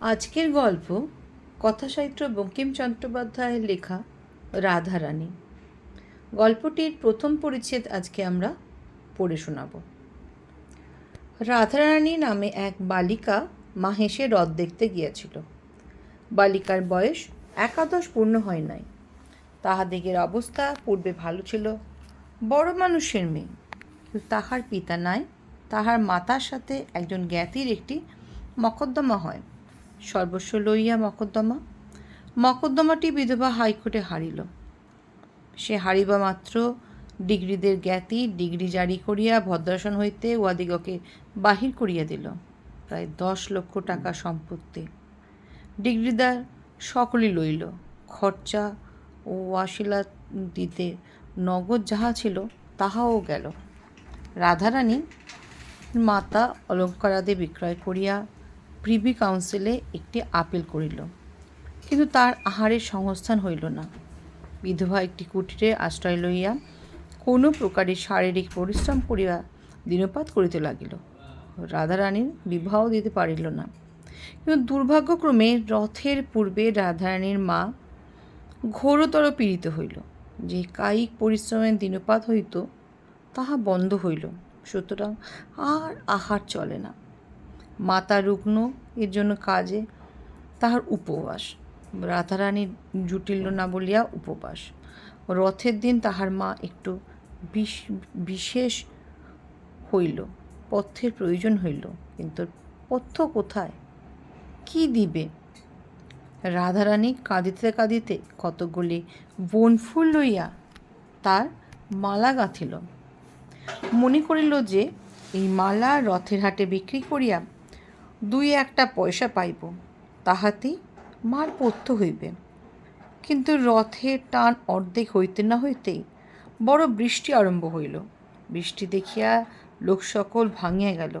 আজকের গল্প কথাসাহিত্য বঙ্কিম চট্টোপাধ্যায়ের লেখা রাধারানী। গল্পটির প্রথম পরিচ্ছেদ আজকে আমরা পড়ে শোনাব। রাধারানী নামে এক বালিকা মাহেশে হ্রদ দেখতে গিয়েছিল। বালিকার বয়স একাদশ পূর্ণ হয় নাই। তাহাদিগের অবস্থা পূর্বে ভালো ছিল, বড় মানুষের মেয়ে। কিন্তু তাহার পিতা নাই, তাহার মাতার সাথে একজন জ্ঞাতির একটি মকদ্দমা হয়। সর্বস্ব লইয়া মকদ্দমা। মকদ্দমাটি বিধবা হাইকোর্টে হারিল। সে হারিবা মাত্র ডিগ্রিদের জ্ঞাতি, ডিগ্রি জারি করিয়া ভদ্রাসন হইতে উহাদিগকে বাহির করিয়া দিল। প্রায় দশ লক্ষ টাকা সম্পত্তি। ডিগ্রিদার সকলই লইল। খরচা ও ওয়াসিলা দিতে নগদ যাহা ছিল, তাহাও গেল। রাধারানী মাতা অলঙ্কারাদি বিক্রয় করিয়া প্রিভি কাউন্সিলে একটি আপিল করিল, কিন্তু তার আহারের সংস্থান হইল না। বিধবা একটি কুটিরে আশ্রয় লইয়া কোনো প্রকারে শারীরিক পরিশ্রম করিয়া দিনপাত করিতে লাগিল। রাধারানীর বিবাহ দিতে পারিল না। কিন্তু দুর্ভাগ্যক্রমে রথের পূর্বে রাধারানীর মা ঘোরতর পীড়িত হইল। যে কায়িক পরিশ্রমের দিনপাত হইত, তাহা বন্ধ হইল। সুতরাং আর আহার চলে না। মাতা রুগ্ন, এর জন্য কাজে তাহার উপবাস। রাধারানী জুটিল না বলিয়া উপবাস। রথের দিন তাহার মা একটু বিশ- বিশেষ হইল পথ্যের প্রয়োজন হইল। কিন্তু পথ্য কোথায়? কি দিবে? রাধারানী কাঁদিতে কাঁদিতে কতকগুলি বনফুল লইয়া তার মালা গাঁথিল। মনে করিল যে, এই মালা রথের হাটে বিক্রি করিয়া দুই একটা পয়সা পাইব, তাহাতেই মার পথ্য হইবে। কিন্তু রথের টান অর্ধেক হইতে না হইতেই বড় বৃষ্টি আরম্ভ হইল। বৃষ্টি দেখিয়া লোক সকল ভাঙিয়া গেল।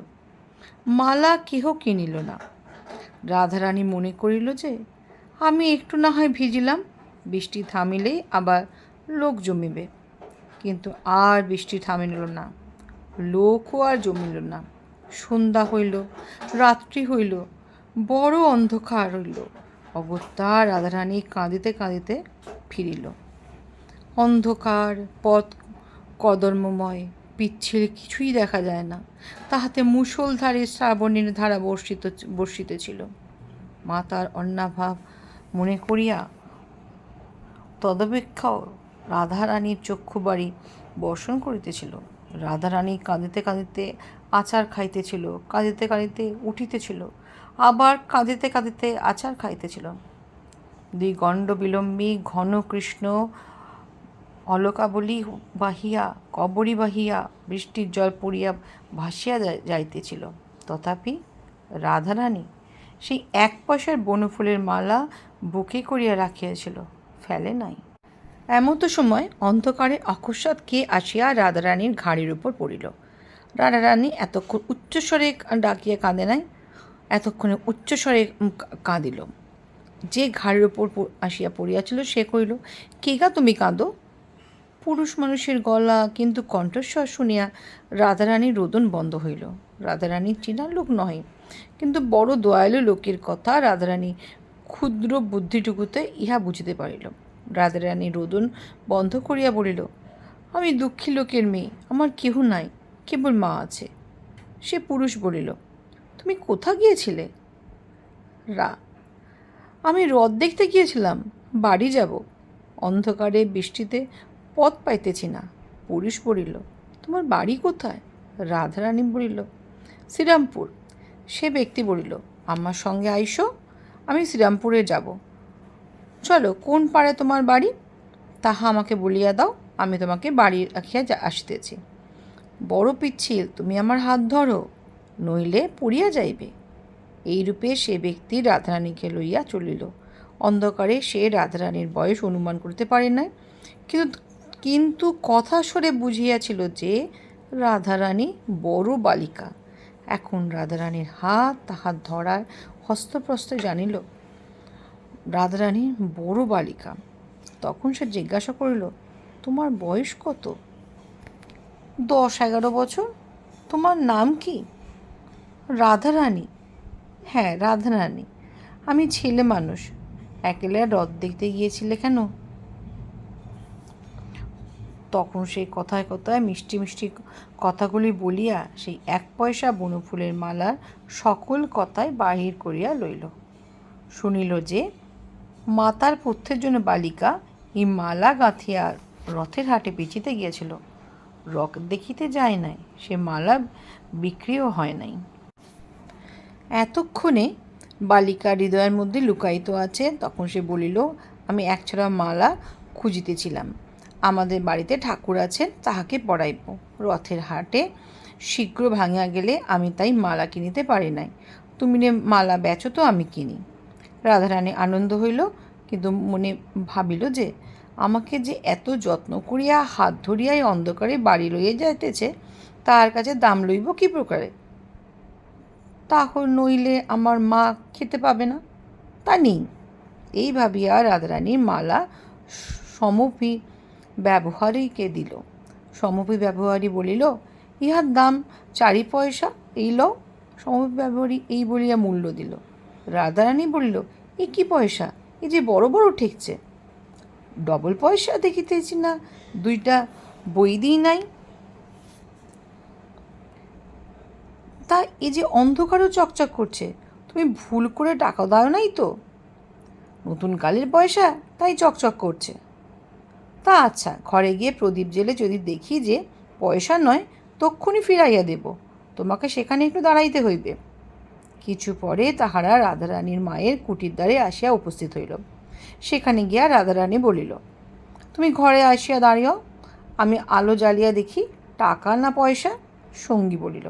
মালা কেহ কিনিল না। রাধারানী মনে করিল যে, আমি একটু না হয় ভিজিলাম, বৃষ্টি থামিলেই আবার লোক জমিবে। কিন্তু আর বৃষ্টি থামিল না, লোকও আর জমিল না। সন্ধ্যা হইল, রাত্রি হইল, বড় অন্ধকার হইল। অগত্যা রাধারানী কাঁদিতে কাঁদিতে ফিরিল। অন্ধকার, পথ কদর্মময়, পিচ্ছিল কিছুই দেখা যায় না। তাহাতে মুষলধারে শ্রাবণীর ধারা বর্ষিত বর্ষিতেছিল মাতার অন্নাভাব মনে করিয়া তদপেক্ষাও রাধারানীর চক্ষুবাড়ি বর্ষণ করিতেছিল। রাধারানী কাঁদিতে কাঁদিতে আচার খাইতেছিল, কাঁদিতে কাঁদিতে উঠিতেছিল, আবার কাঁদিতে কাঁদিতে আচার খাইতেছিল। দুই গণ্ড বিলম্বী ঘন কৃষ্ণ অলকাবলি বাহিয়া, কবরী বাহিয়া বৃষ্টির জল পড়িয়া ভাসিয়া যাইতেছিল। তথাপি রাধারানী সেই এক পয়সার বনফুলের মালা বুকে করিয়া রাখিয়াছিল, ফেলে নাই। এমতো সময় অন্ধকারে অকস্মাৎ কে আসিয়া রাধারানীর ঘাড়ির উপর পড়িল। রাধারানী এতক্ষণ উচ্চস্বরে ডাকিয়া কাঁদে নাই, এতক্ষণে উচ্চস্বরে কাঁদিল। যে ঘাড়ের ওপর আসিয়া পড়িয়াছিল সে কহিল, কে গা তুমি কাঁদো? পুরুষ মানুষের গলা কিন্তু কণ্ঠস্বর শুনিয়া রাধারানীর রোদন বন্ধ হইল। রাধারানী চিনার লোক নহে, কিন্তু বড় দয়ালু লোকের কথা রাধারানী ক্ষুদ্র বুদ্ধিটুকুতে ইহা বুঝিতে পারিল। রাধারানী রোদন বন্ধ করিয়া বলিল, আমি দুঃখী লোকের মেয়ে, আমার কেহ নাই। কেবল মা আছে। সে পুরুষ বলিল, তুমি কোথা গিয়েছিলে? রা, আমি হ্রদ দেখতে গিয়েছিলাম, বাড়ি যাব। অন্ধকারে বৃষ্টিতে পথ পাইতেছি না। পুরুষ বলিল, তোমার বাড়ি কোথায়? রাধারানী বলিল, শ্রীরামপুর। সে ব্যক্তি বলিল, আমার সঙ্গে আইসো, আমি শ্রীরামপুরে যাব। চলো, কোন পাড়ে তোমার বাড়ি? তাহা আমাকে বলিয়া দাও, আমি তোমাকে বাড়ি রাখিয়া আসিতেছি। বড় পিচ্ছিল, তুমি আমার হাত ধরো, নইলে পড়িয়া যাইবে। এইরূপে সে ব্যক্তি রাধারানীকে লইয়া চলিল। অন্ধকারে সে রাধারানীর বয়স অনুমান করিতে পারে নাই, কিন্তু কিন্তু কথা সরে বুঝিয়াছিল যে, রাধারানী বড় বালিকা। এখন রাধারানীর হাত তাহার ধরার হস্তপ্রস্ত জানিল, রাধারানী বড় বালিকা। তখন সে জিজ্ঞাসা করিল, তোমার বয়স কত? দশ এগারো বছর। তোমার নাম কি? রাধারানী। হ্যাঁ রাধারানী। আমি ছেলে মানুষ। একেলা রথ দেখতে গিয়েছিলে কেন? তখন সেই কথায় কথায় মিষ্টি মিষ্টি কথাগুলি বলিয়া সেই এক পয়সা বনফুলের মালার সকল কথায় বাহির করিয়া লইল। শুনিল যে, মাতার পুত্রের জন্য বালিকা এই মালা গাঁথিয়া রথের হাটে বেচিতে গিয়েছিল। রক দেখিতে যায় নাই, সে মালা বিক্রিও হয় নাই। এতক্ষণে বালিকা হৃদয়ের মধ্যে লুকায়িত আছে, তখন সে বলিল, আমি একছড়া মালা খুঁজিতেছিলাম। আমাদের বাড়িতে ঠাকুর আছেন, তাহাকে পড়াইব। রথের হাটে শীঘ্র ভাঙিয়া গেলে আমি তাই মালা কিনিতে পারি নাই। তুমি নে মালা বেচো তো, আমি কিনি। রাধারানী আনন্দ হইল, কিন্তু মনে ভাবিল যে আমাকে যে এত যত্ন করিয়া হাত ধরিয়াই অন্ধকারে বাড়ি লইয়া যাইতেছে তার কাছে দাম লইব কি প্রকারে? তাহলে নইলে আমার মা খেতে পাবে না? তা নেই। এই ভাবিয়া রাধারানীর মালা সমপি ব্যবহারীকে দিল? সমপি ব্যবহারী বলিল, ইহার দাম চারি পয়সা, এই লও। সমপি ব্যবহারী এই বলিয়া মূল্য দিল। রাধারানী বলিল, এ কি পয়সা? এ যে বড় বড় ঠেকছে। ডবল পয়সা দেখিতেছি না, দুইটা বই দিই নাই। তা এ যে অন্ধকারও চকচক করছে, তুমি ভুল করে টাকা দাও নাই তো? নতুন কালের পয়সা তাই চকচক করছে। তা আচ্ছা ঘরে গিয়ে প্রদীপ জেলে যদি দেখি যে পয়সা নয়, তক্ষুনি ফিরাইয়া দেব। তোমাকে সেখানে একটু দাঁড়াইতে হইবে। কিছু পরে তাহারা রাধারানীর মায়ের কুটির দ্বারে আসিয়া উপস্থিত হইল। সেখানে গিয়া রাধারানী বলিল, তুমি ঘরে আসিয়া দাঁড়িও, আমি আলো জ্বালিয়া দেখি টাকা না পয়সা? সঙ্গী বলিল,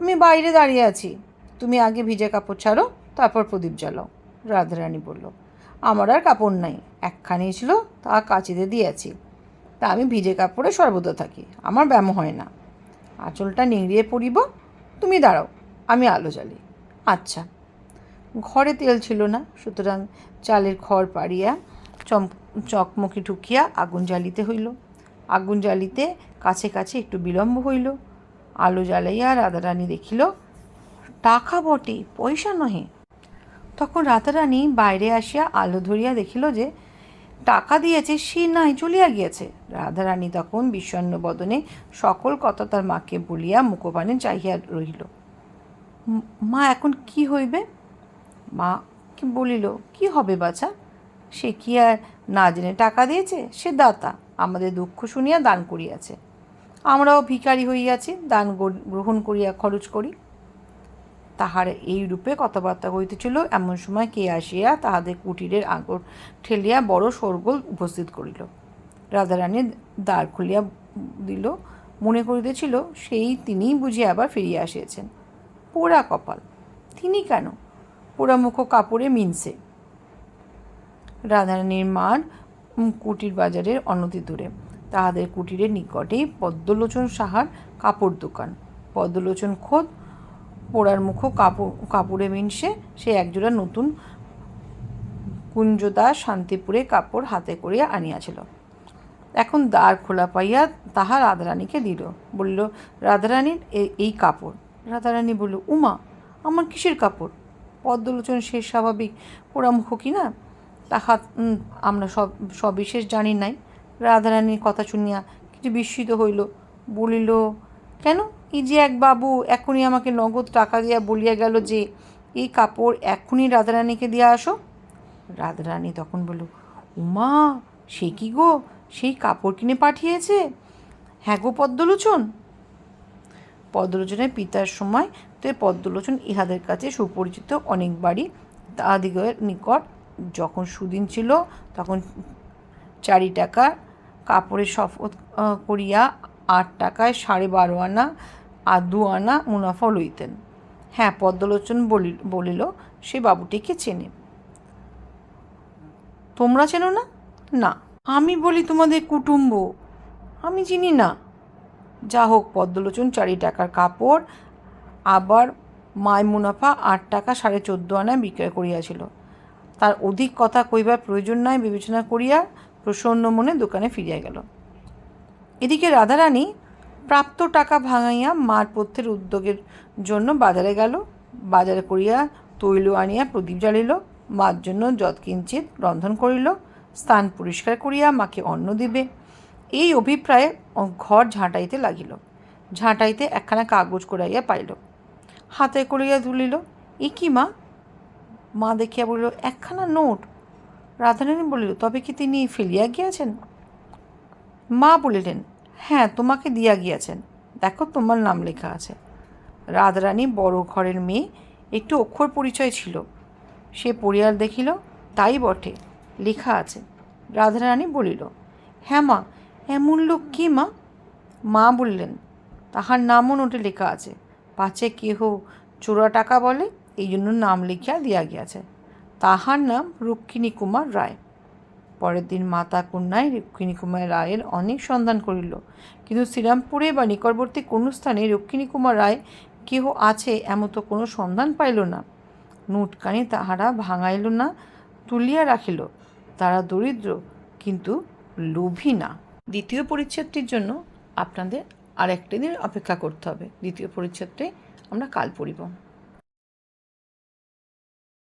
আমি বাইরে দাঁড়িয়ে আছি, তুমি আগে ভিজে কাপড় ছাড়ো, তারপর প্রদীপ জ্বালাও। রাধারানী বলল, আমার আর কাপড় নাই, একখানি ছিল, তা কাচিতে দিয়েছি। তা আমি ভিজে কাপড়ে সর্বদা থাকি, আমার ব্যায়াম হয় না। আঁচলটা নিংড়িয়ে পড়িব, তুমি দাঁড়াও, আমি আলো জ্বালি। আচ্ছা ঘরে তেল ছিল না, সুতরাং চালের খড় পাড়িয়া চম, চকমকি ঠুকিয়া আগুন জ্বালিতে হইল। আগুন জ্বালিতে কাছে কাছে একটু বিলম্ব হইল। আলো জ্বালাইয়া রাধারানী দেখিল, টাকা বটে, পয়সা নহে। তখন রাধারানী বাইরে আসিয়া আলো ধরিয়া দেখিল যে, টাকা দিয়েছে, সে নাই, চলিয়া গিয়েছে। রাধারানী তখন বিষণ্ণ বদনে সকল কথা তার মাকে বলিয়া মুখপানে চাহিয়া রহিল, মা, এখন কি হইবে? মা কি বলিল, কি হবে বাছা? সে কি আর না জেনে টাকা দিয়েছে? সে দাতা, আমাদের দুঃখ শুনিয়া দান করিয়াছে। আমরাও ভিখারি হইয়াছি, দান গ্রহণ করিয়া খরচ করি। তাহার এই রূপে কথাবার্তা হইতেছিল, এমন সময় কে আসিয়া তাহাদের কুটিরের আগর ঠেলিয়া বড় শোরগোল উপস্থিত করিল। রাধারানী দ্বার খুলিয়া দিল, মনে করিতেছিল, সেই তিনিই বুঝি আবার ফিরিয়া আসিয়াছেন। পোড়া কপাল, তিনি কেন? পোড়া মুখ কাপড়ে মিনসে রাধারানীর মার কুটির বাজারের অনতি দূরে। তাহাদের কুটিরের নিকটেই পদ্মলোচন সাহার কাপড় দোকান। পদ্মলোচন খোদ পোড়ার মুখ কাপড়, কাপড়ে মিনসে সে একজোড়া নতুন কুঞ্জদা শান্তিপুরে কাপড় হাতে করিয়া আনিয়াছিল। এখন দ্বার খোলা পাইয়া তাহা রাধারানীকে দিল। বলল, রাধারানীর এই কাপড়। রাধারানী বলল, উমা, আমার কিসের কাপড়? পদ্মলোচন সে স্বাভাবিক, পোড়ামুখ কি না তাহা আমরা সব সবিশেষ জানি নাই। রাধারানীর কথা শুনিয়া কিছু বিস্মিত হইল। বলিল, কেন? এই যে এক বাবু এখনই আমাকে নগদ টাকা দিয়া বলিয়া গেল যে, এই কাপড় এখনই রাধারানীকে দিয়া আসো? রাধারানী তখন বলল, উমা, সে কি গো? সেই কাপড় কিনে পাঠিয়েছে? হ্যাঁ গো পদ্মলোচন? পদ্মলোচনের পিতার সময় এই পদ্মলোচন ইহাদের কাছে সুপরিচিত অনেকবারই তাহাদিগের নিকট। যখন সুদিন ছিল, তখন চারি টাকা কাপড়ে শপথ করিয়া আট টাকায় সাড়ে বারো আনা আর দু আনা মুনাফা লইতেন। হ্যাঁ পদ্মলোচন বলি, বলিল, সে বাবুটিকে চেনে। তোমরা চেনো না? না। আমি বলি তোমাদের কুটুম্ব। আমি চিনি না। যা হোক পদ্মলোচন চারি টাকার কাপড় আবার মায় মুনাফা আট টাকা সাড়ে চোদ্দ আনায় বিক্রয় করিয়াছিল। তার অধিক কথা কইবার প্রয়োজন নাই, বিবেচনা করিয়া প্রসন্ন মনে দোকানে ফিরিয়া গেল। এদিকে রাধারানী প্রাপ্ত টাকা ভাঙাইয়া মার পথ্যের উদ্যোগের জন্য বাজারে গেল। বাজারে করিয়া তৈল আনিয়া প্রদীপ জ্বালিল। মার জন্য যৎকিঞ্চিত রন্ধন করিল। স্থান পরিষ্কার করিয়া মাকে অন্ন দিবে। এই অভিপ্রায়ে ঘর ঝাঁটাইতে লাগিল। ঝাঁটাইতে একখানা কাগজ করাইয়া পাইল। হাতে করিয়া তুলিল এ কি মা? মা দেখিয়া বলিল, একখানা নোট। রাধারানী বলিল, তবে কি তিনি ফেলিয়া গিয়াছেন? মা বলিলেন হ্যাঁ তোমাকে দিয়া গিয়াছেন। দেখো তোমার নাম লেখা আছে। রাধারানী বড় ঘরের মেয়ে, একটু অক্ষর পরিচয় ছিল। সে পড়িয়া দেখিল, তাই বটে, লেখা আছে। রাধারানী বলিল হ্যাঁ মা, এমন লোক কি মা? মা বললেন, তাহার নামও নোটে লেখা আছে। পাছে কেহ চোরা টাকা বলে, এই জন্য নাম লিখিয়া দিয়া গিয়াছে। তাহার নাম রুক্মিণী কুমার রায়। পরের দিন মাতা কন্যায় রুক্মিণী কুমার রায়ের অনেক সন্ধান করিল। কিন্তু শ্রীরামপুরে বা নিকটবর্তী কোনো স্থানে রুক্মিণী কুমার রায় কেহ আছে এমতো কোনো সন্ধান পাইল না। নোটকানি তাহারা ভাঙাইল না, তুলিয়া রাখিল। তারা দরিদ্র, কিন্তু লোভী না। দ্বিতীয় পরিচ্ছেদটির জন্য আপনাদের আর একটা দিন অপেক্ষা করতে হবে। দ্বিতীয় পরিচ্ছেদটি আমরা কাল পড়িব।